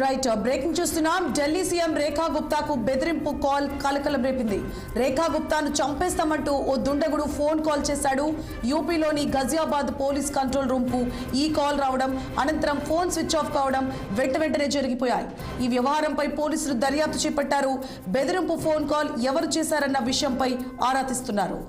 Right breaking చూస్తున్నాం. Delhi CM రేఖా గుప్తాకు బెదిరింపు call కలకలం రేపింది. రేఖా గుప్తాను చంపేస్తామంటూ ఓ దుండగుడు ఫోన్ కాల్ చేశాడు. యూపీలోని గజియాబాద్ పోలీస్ కంట్రోల్ రూమ్కు ఈ కాల్ రావడం అనంతరం ఫోన్ స్విచ్ ఆఫ్ కావడం వెంట వెంటనే జరిగిపోయాయి. ఈ వ్యవహారంపై పోలీసులు దర్యాప్తు చేపట్టారు. బెదిరింపు ఫోన్ కాల్ ఎవరు చేశారన్న విషయంపై ఆరా తీస్తున్నారు.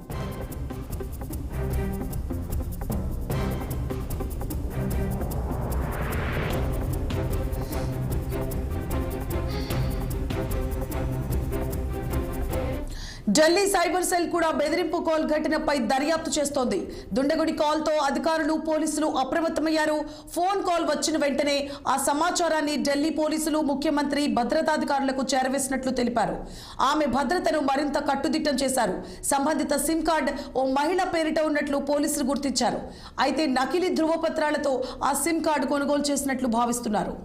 ఢిల్లీ సైబర్ సెల్ కూడా బెదిరింపు కాల్ ఘటనపై దర్యాప్తు చేస్తోంది. దుండగుడి కాల్తో అధికారులు పోలీసులు అప్రమత్తమయ్యారు. ఫోన్ కాల్ వచ్చిన వెంటనే ఆ సమాచారాన్ని ఢిల్లీ పోలీసులు ముఖ్యమంత్రి భద్రతాధికారులకు చేరవేసినట్లు తెలిపారు. ఆమె భద్రతను మరింత కట్టుదిట్టం చేశారు. సంబంధిత సిమ్ కార్డ్ ఓ మహిళ పేరిట ఉన్నట్లు పోలీసులు గుర్తించారు. అయితే నకిలీ ధృవపత్రాలతో ఆ సిమ్ కార్డు కొనుగోలు చేసినట్లు భావిస్తున్నారు.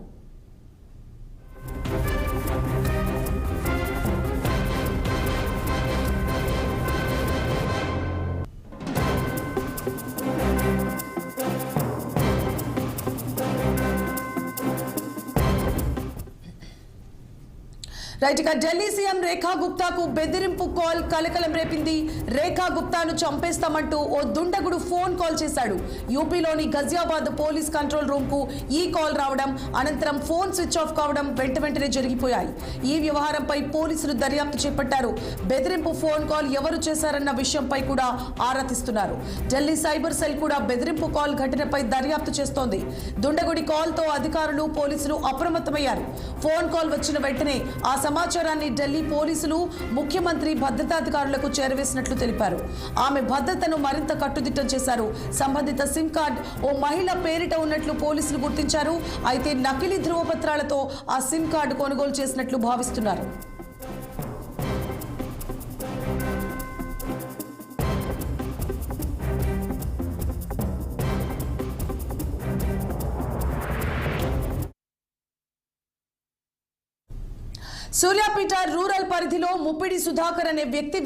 రైట్ ఇక ఢిల్లీ సీఎం రేఖా గుప్తాకు బెదిరింపు కాల్ కలకలం రేపింది. రేఖా గుప్తాను చంపేస్తామంటూ ఓ దుండగుడు ఫోన్ కాల్ చేశాడు. యూపీలోని గజియాబాద్ పోలీస్ కంట్రోల్ రూమ్కు ఈ కాల్ రావడం అనంతరం ఫోన్ స్విచ్ ఆఫ్ కావడం వెంట వెంటనే జరిగిపోయాయి. ఈ వ్యవహారంపై పోలీసులు దర్యాప్తు చేపట్టారు. బెదిరింపు ఫోన్ కాల్ ఎవరు చేశారన్న విషయంపై కూడా ఆరా తీస్తున్నారు. ఢిల్లీ సైబర్ సెల్ కూడా బెదిరింపు కాల్ ఘటనపై దర్యాప్తు చేస్తోంది. దుండగుడి కాల్తో అధికారులు పోలీసులు అప్రమత్తమయ్యారు. ఫోన్ కాల్ వచ్చిన వెంటనే ఆ సమాచారాన్ని ఢిల్లీ పోలీసులు ముఖ్యమంత్రి భద్రతాధికారులకు చేరవేసినట్లు తెలిపారు. ఆమె భద్రతను మరింత కట్టుదిట్టం చేశారు. సంబంధిత సిమ్ కార్డ్ ఓ మహిళ పేరిట ఉన్నట్లు పోలీసులు గుర్తించారు. అయితే నకిలీ ధృవపత్రాలతో ఆ సిమ్ కార్డు కొనుగోలు చేసినట్లు భావిస్తున్నారు. సూర్యాపేట రూరల్ పరిధిలో ముప్పిడి సుధాకర్ అనే వ్యక్తి